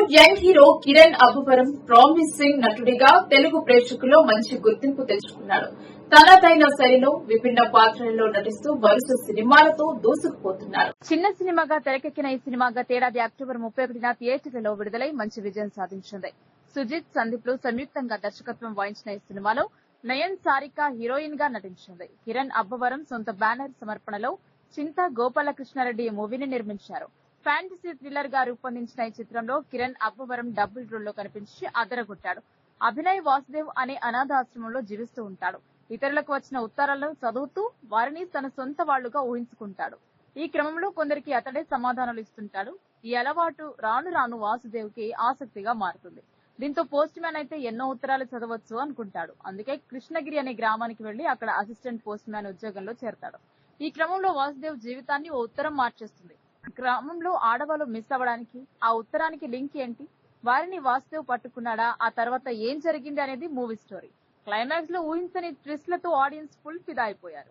Bollywood young hero Kiran Abbavaram promising నటుడిగా తెలుగు ప్రేక్షకుల్లో మంచి గుర్తింపు తెచ్చుకున్నాడు. తనదైన శైలిలో విభిన్న పాత్రలలో నటిస్తూ వరుస సినిమాలతో దూసుకుపోతున్నారు. చిన్న సినిమాగా తెరకెక్కిన ఈ సినిమా గతేడాది అక్టోబర్ ముప్పై ఒకటిన థియేటర్లలో విడుదలై మంచి విజయం సాధించింది. సుజిత్ సందీప్లు సంయుక్తంగా దర్శకత్వం వహించిన ఈ సినిమాలో నయన్ సారిక హీరోయిన్గా నటించింది. కిరణ్ అబ్బవరం సొంత బ్యానర్ సమర్పణలో చింత గోపాలకృష్ణారెడ్డి ఈ మూవీని నిర్మించారు. ఫ్యాంటసీ థ్రిల్లర్గా రూపొందించిన ఈ చిత్రంలో కిరణ్ అబ్బవరం డబుల్ రోల్లో కనిపించి అదరగొట్టాడు. అభినయ్ వాసుదేవ్ అనే అనాథాశ్రమంలో జీవిస్తూ ఉంటాడు. ఇతరులకు వచ్చిన ఉత్తరాలను చదువుతూ వారిని తన సొంత వాళ్ళుగా ఊహించుకుంటాడు. ఈ క్రమంలో కొందరికి అతడే సమాధానాలు ఇస్తుంటాడు. ఈ అలవాటు రాను రాను వాసుదేవ్కి ఆసక్తిగా మారుతుంది. దీంతో పోస్ట్ మ్యాన్ అయితే ఎన్నో ఉత్తరాలు చదవచ్చు అనుకుంటాడు. అందుకే కృష్ణగిరి అనే గ్రామానికి వెళ్ళి అక్కడ అసిస్టెంట్ పోస్ట్ మ్యాన్ ఉద్యోగంలో చేరతాడు. ఈ క్రమంలో వాసుదేవ్ జీవితాన్ని ఓ ఉత్తరం మార్చేస్తుంది. గ్రామంలో ఆడవాళ్ళు మిస్ అవ్వడానికి ఆ ఉత్తరానికి లింక్ ఏంటి? వారిని వాసుదేవ్ పట్టుకున్నాడా? ఆ తర్వాత ఏం జరిగింది అనేది మూవీ స్టోరీ క్లైమాక్స్లో ఊహించని ట్విస్ట్లతో ఆడియన్స్ ఫుల్ ఫిదా అయిపోయారు.